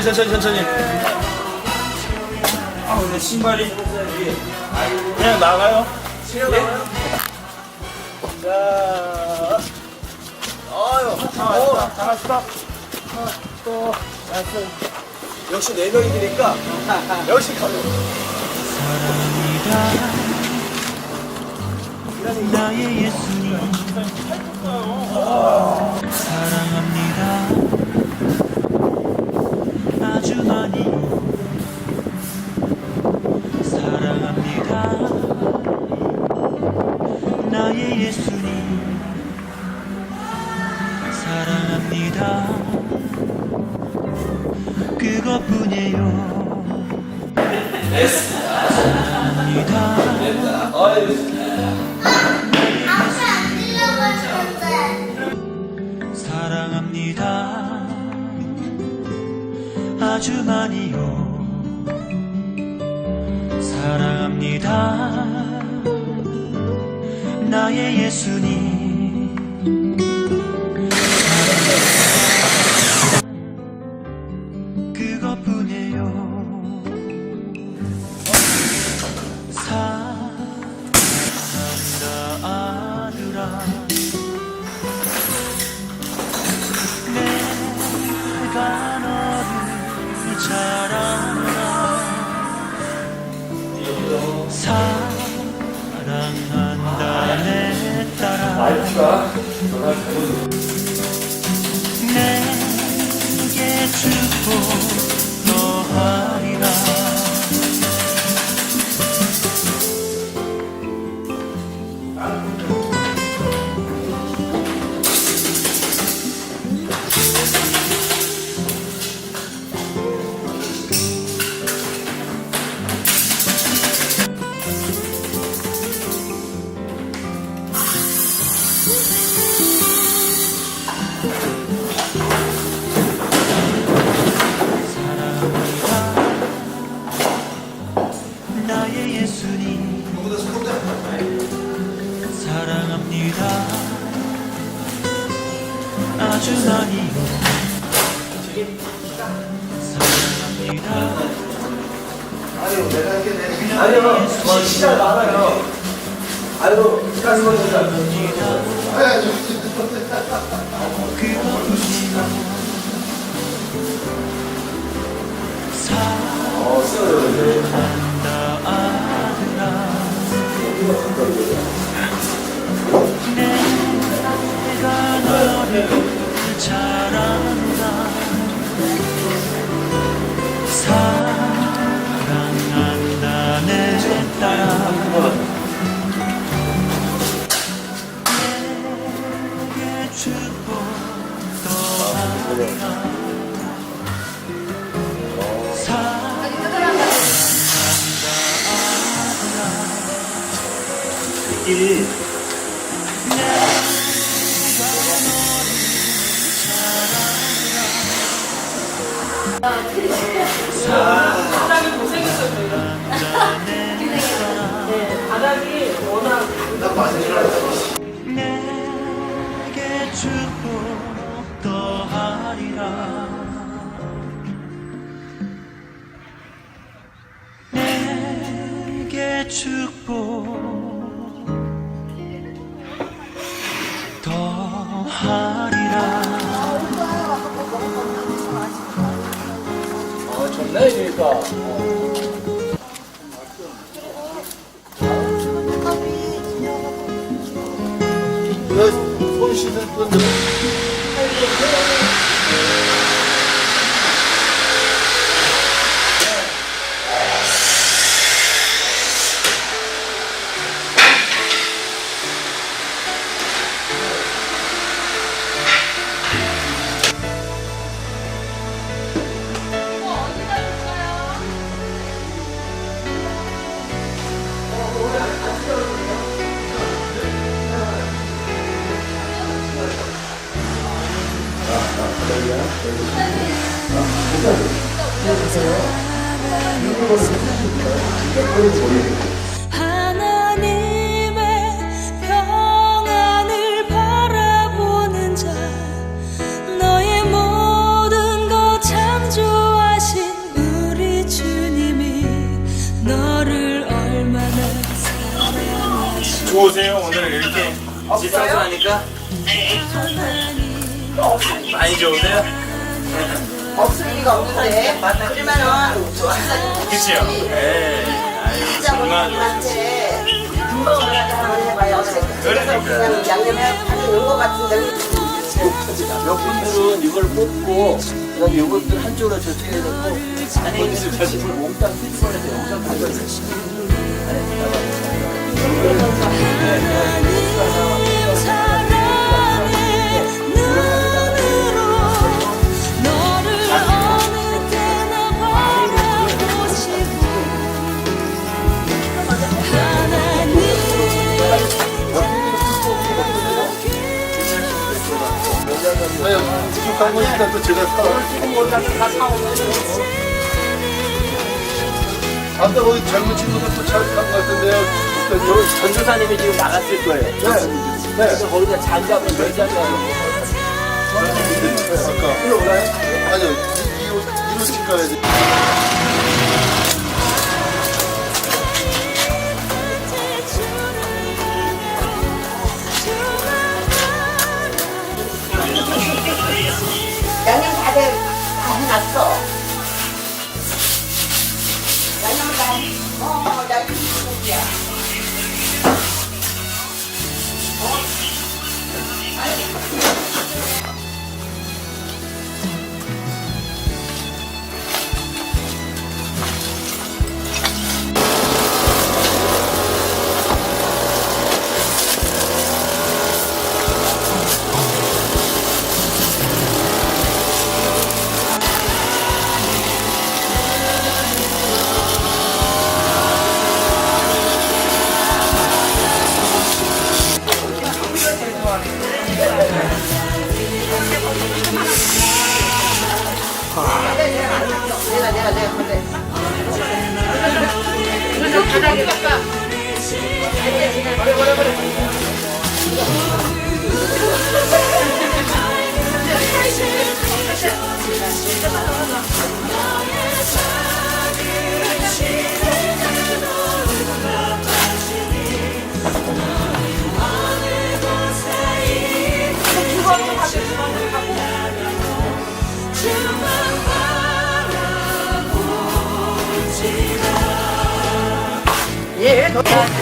천천히 천천히 천천히. 아 근데 신발이 그냥 나가요? 그냥 나가요? 자 아유 어, 잘했어 또 잘했어 역시 네 명이니까. 역시 가요 나의 예수님 사랑합니다 바닥이 워낙 내게 축복 더하리라. 내게 축복 네 그러니까. 손 씻을 분들 좋으세요? 오늘 이렇게 집사하니까 많이 좋으세요? 없을 리가 없는데 그러면은 그치요? 네. 아유, 정말 한테 금방 한번 해봐요 그래서 그냥 양념에 하는 거 같은데 몇 분들은 이걸 뽑고 그다음에 이것들 한쪽으로 저쪽에 놓고 아니 자식을 몽땅 휘두르면서 영상. 하나 쭉한 번씩이라도 제가 사. 아까 거기 젊은 친구들 또잘간것 같은데요. 저 전도사님이 지금 나갔을 거예요. 네. 그래서 거기다 장갑을 열 장갑을 아까. 아니요. 이, 이로 집 가야지. 다 해놨어 양념 다 해. 어, 양념 소고기야 내가 Okay.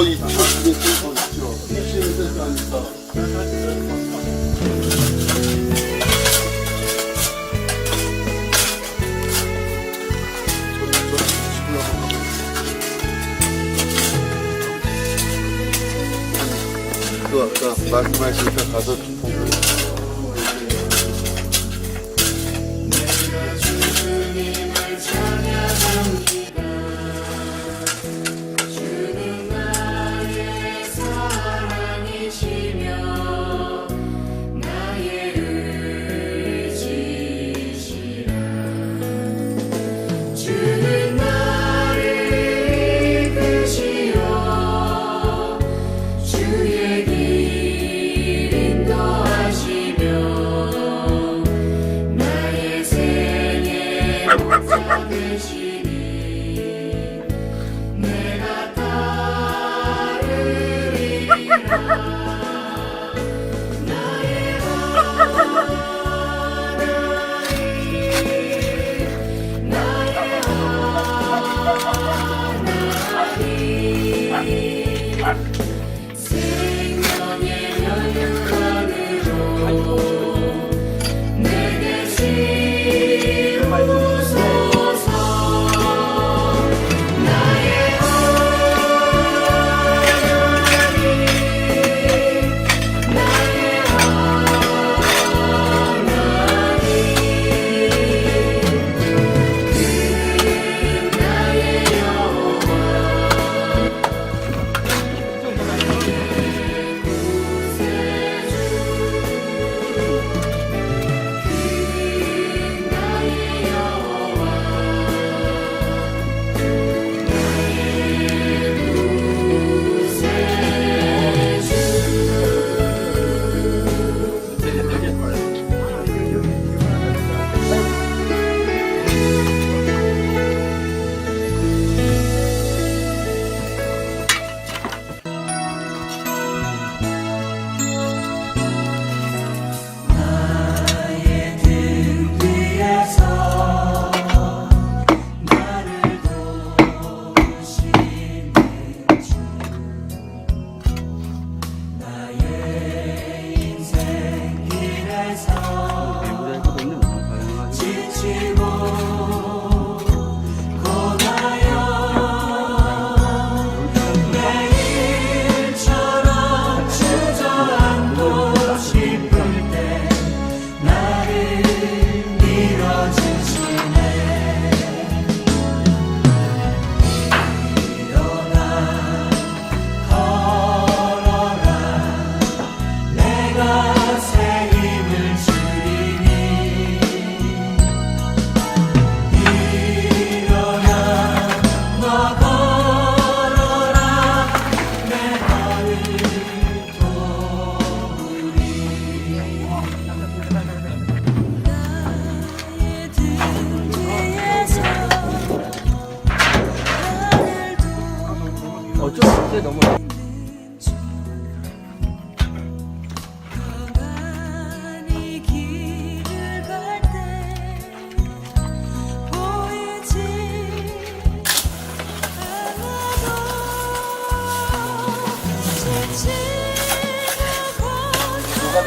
더 있죠. 입시는 될거 아닙니까? 그 아까 가서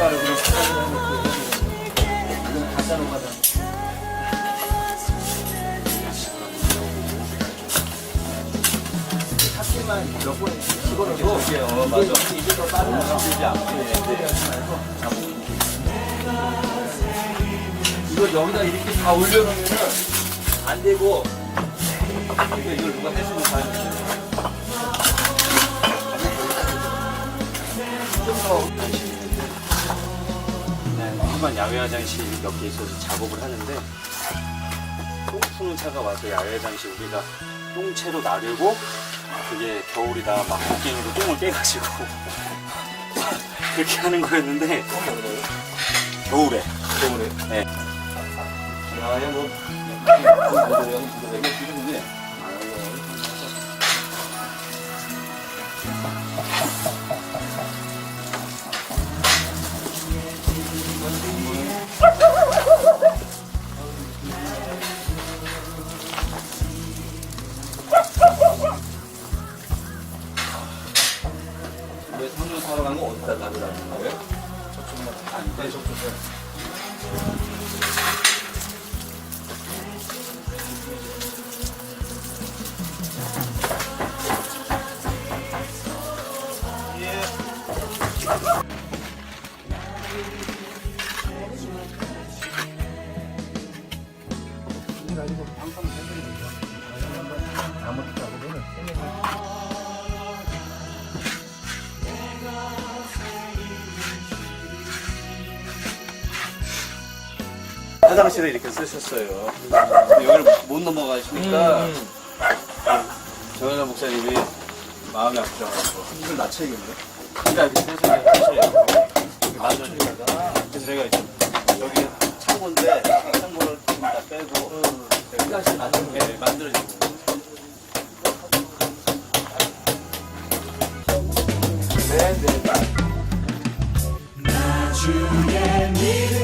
가다를 그냥 찾아내는 이건 가짜 노가다 탑질만 몇번 집어넣고 어 맞아 이게 더 빨라요 힘들지 않고 이걸 여기다 이렇게 다 올려놓으면 안 되고 이거 이걸 누가 해주고 가야 네, 일반 야외 화장실 몇 개 있어서 작업을 하는데 똥 푸는 차가 와서 야외 화장실 우리가 똥채로 나르고 그게 겨울이다 막 곡괭이로 똥을 깨가지고 그렇게 하는 거였는데 겨울에 때문에 네. 야야 뭐 사랑한 거 어디다 가져다는 거예요? 저쪽만. 아니 네 저쪽에 화장실에 이렇게 쓰셨어요. 근데 여기를 못 넘어가시니까 정현아 목사님이 마음이 아프셔가지고 이걸 낮춰야겠네. 그러니까 이렇게 하시래요. 맞아주니까. 그래서 내가 이제 여기 창고인데 창고를 좀 다 빼고 화장실 만들어 네, 만들어지고. 네, 네. 주의 믿음 갖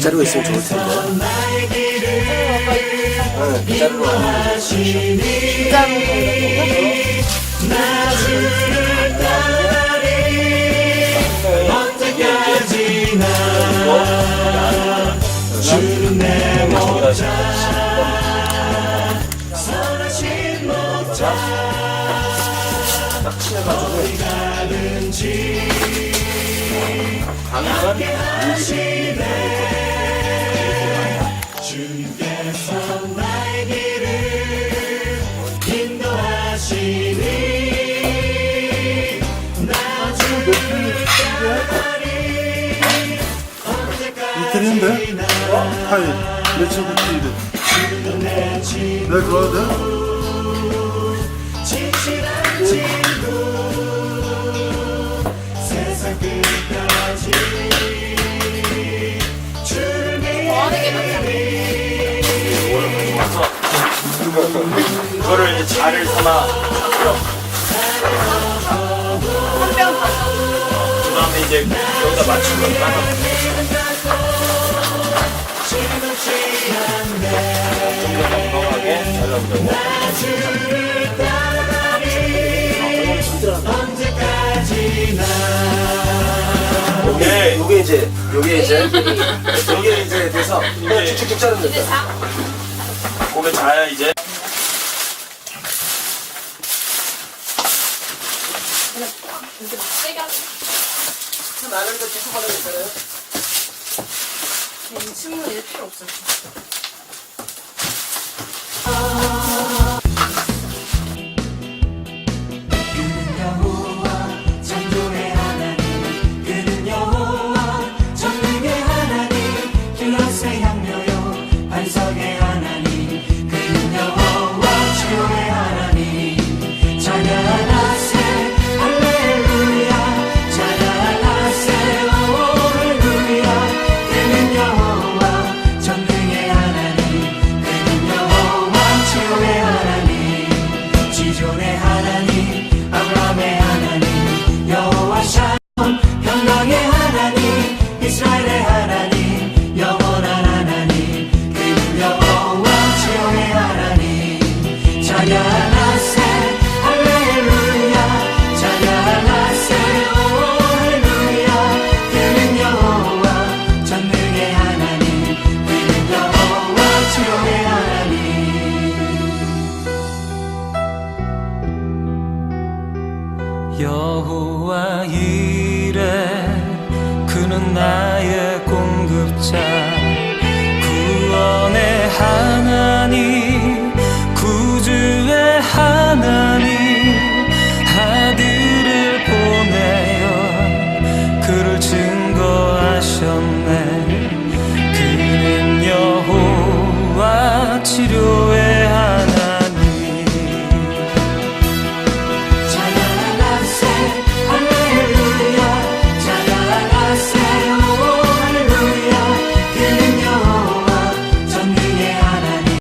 빗자루가 있으면 좋을 텐데. 네, 선하신 목자 어디 가든지 함께 하시네 주님께서 나의 길을 인도하시니 나 주를 따라리 이틀인데? 언제까지나 하이 며칠부터 일해 주는 내 친구 내가 들어야 돼? 그거를 이제 자를 삼아. 그 다음에 이제 여기다 거니까 좀더 넉넉하게 잘라보자고 요게 요게 이제 요게 이제 요게 이제 돼서 그냥 쭉쭉쭉 자르면 된다. 고개 자야 이제 나는 거 계속 하는 거 있잖아요. 친구는 일 필요 없어요. 여호와 이래 그는 나의 공급자 구원의 하나님